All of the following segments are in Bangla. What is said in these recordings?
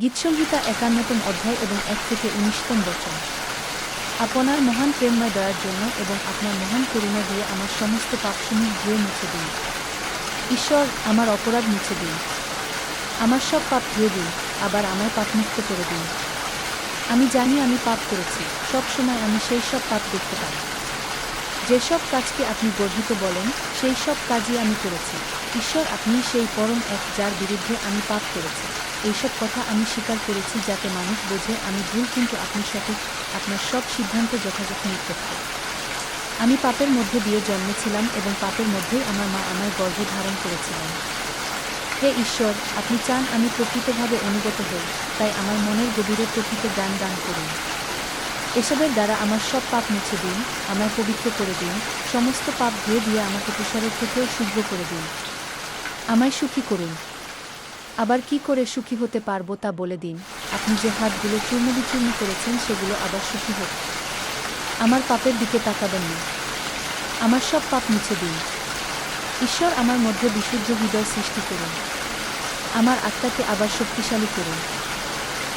গীতসংহিতা একান্নতম অধ্যায় এবং এক থেকে উনিশতম বচন। আপনার মহান প্রেমময় দয়ার জন্য এবং আপনার মহান করুণা দিয়ে আমার সমস্ত পাপসমূহ ধুয়ে মুছে দিন। ঈশ্বর, আমার অপরাধ মুছে দিন। আমার সব পাপ ধুয়ে দিন, আবার আমায় পাপমুক্ত করে দিন। আমি জানি আমি পাপ করেছি, সব সময় আমি সেই সব পাপ দেখতে পাই। যেসব কাজকে আপনি গর্বিত বলেন, সেই সব কাজই আমি করেছি। ঈশ্বর আপনি সেই পরম এক যার বিরুদ্ধে আমি পাপ করেছি। এইসব কথা আমি স্বীকার করেছি যাতে মানুষ বোঝে আমি ভুল, কিন্তু আপনি সঠিক। আপনার সব সিদ্ধান্ত যথাযথ নিতে নিরপেক্ষ আমি পাপের মধ্যে দিয়ে জন্মেছিলাম এবং পাপের মধ্যেই আমার মা আমায় গর্ভ ধারণ করেছিলেন। হে ঈশ্বর, আপনি চান আমি প্রকৃতভাবে অনুগত হই, তাই আমার মনের গভীরে প্রকৃত জ্ঞান দান করুন। এসবের দ্বারা আমার সব পাপ মুছে দিন, আমায় পবিত্র করে দিন, সমস্ত পাপ ধুয়ে দিয়ে আমাকে তুষারের থেকেও শুভ্র করে দিন। আমায় সুখী করুন। আবার কি করে সুখী হতে পারব তা বলে দিন। আপনি যে হাতগুলো চূর্ণ বিচূর্ণ করেছেন, সেগুলো আবার সুখী হোক। আমার পাপের দিকে তাকাবেন না। আমার সব পাপ মুছে দিন। ঈশ্বর আমার মধ্যে বিশুদ্ধ হৃদয় সৃষ্টি করুন। আমার আত্মাকে আবার শক্তিশালী করুন।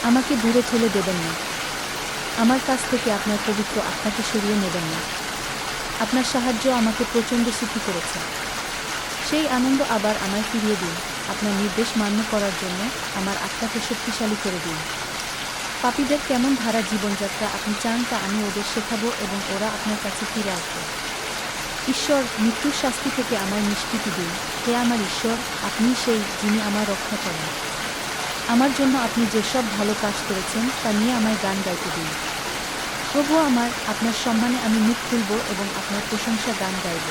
আমাকে দূরে ঠেলে দেবেন না। আমার কাছ থেকে আপনার পবিত্র আত্মাকে সরিয়ে নেবেন না। আপনার সাহায্য আমাকে প্রচণ্ড সুখী করেছে। সেই আনন্দ আবার আমায় ফিরিয়ে দিন। আপনার নির্দেশ মান্য করার জন্য আমার আত্মাকে শক্তিশালী করে দিন। পাপীদের কেমন ধারা জীবনযাত্রা আপনি চান তা আমি ওদের শেখাবো এবং ওরা আপনার কাছে ফিরে আসবে। ঈশ্বর মৃত্যুর শাস্তি থেকে আমার নিষ্কৃতি দিন। হে আমার ঈশ্বর আপনি সেই যিনি আমার রক্ষা করেন। আমার জন্য আপনি যেসব ভালো কাজ করেছেন তা নিয়ে আমায় গান গাইতে দিন। প্রভু আমার, আপনার সম্মানে আমি মুখ খুলব এবং আপনার প্রশংসা গান গাইব।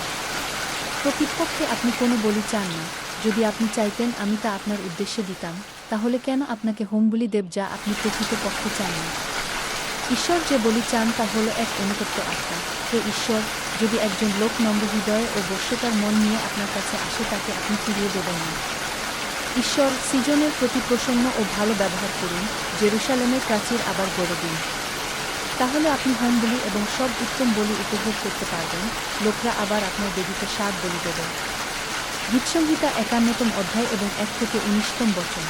প্রকৃতপক্ষে আপনি কোনো বলি চান না। যদি আপনি চাইতেন আমি তা আপনার উদ্দেশ্যে দিতাম, তাহলে কেন আপনাকে হোম বলি দেব যা আপনি প্রকৃতপক্ষে চান না? ঈশ্বর যে বলি চান তা হলো এক অনুতপ্ত আত্মা। হে ঈশ্বর, যদি একজন লোক নম্র হৃদয়ে ও বর্ষতার মন নিয়ে আপনার কাছে আসে, তাকে আপনি ফিরিয়ে দেবেন না। ঈশ্বর, সৃজনের প্রতি প্রসন্ন ও ভালো ব্যবহার করুন, জেরুসালেমের প্রাচীর আবার গড়ে দিন। তাহলে আপনি হোম বলি এবং সব উত্তম বলি উপভোগ করতে পারবেন, লোকরা আবার আপনার দেবীকে স্বাদ বলি দেবেন গীতসংহিতা একান্নতম অধ্যায় এবং এক থেকে উনিশতম বচন।